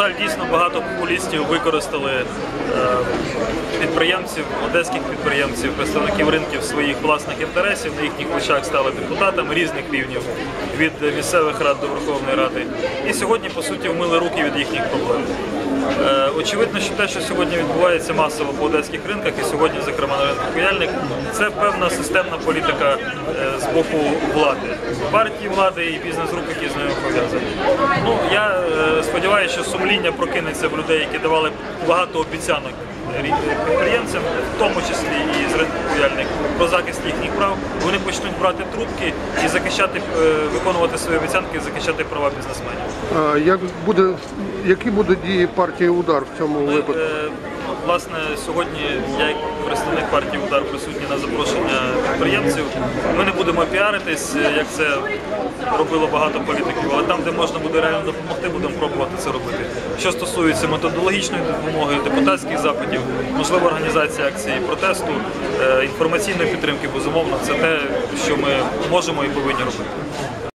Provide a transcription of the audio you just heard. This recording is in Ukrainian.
жаль, дійсно багато популістів використали е, підприємців, одеських підприємців, представників ринків своїх власних інтересів. На їхніх очах стали депутатами різних рівнів від місцевих рад до Верховної Ради. І сьогодні, по суті, вмили руки від їхніх проблем. Е, Очевидно, що те, що сьогодні відбувається масово по одеських ринках, і сьогодні, зокрема на ринку Куяльник, це певна системна політика е, з боку влади, партії влади і бізнес-груп, які з нею пов'язані. Ну я сподіваюся, що сумління прокинеться в людей, які давали багато обіцянок підприємцям, в тому числі і з ринку про захист їхніх прав. Вони почнуть брати трубки і захищати, е, виконувати свої обіцянки, захищати права бізнесменів. А як буде, які будуть дії партії удар в цьому Ми, випадку? е, власне, сьогодні я як представник партії Удар присутній на запрошення підприємців. Ми не будемо піаритись, е, як це робило багато політиків, але там, де можна буде реально допомогти, будемо пробувати це робити. Що стосується методологічної допомоги, депутатських запитів, можливо, організація акції протесту, е, інформаційної підтримки, безумовно, це те, що ми можемо і повинні робити.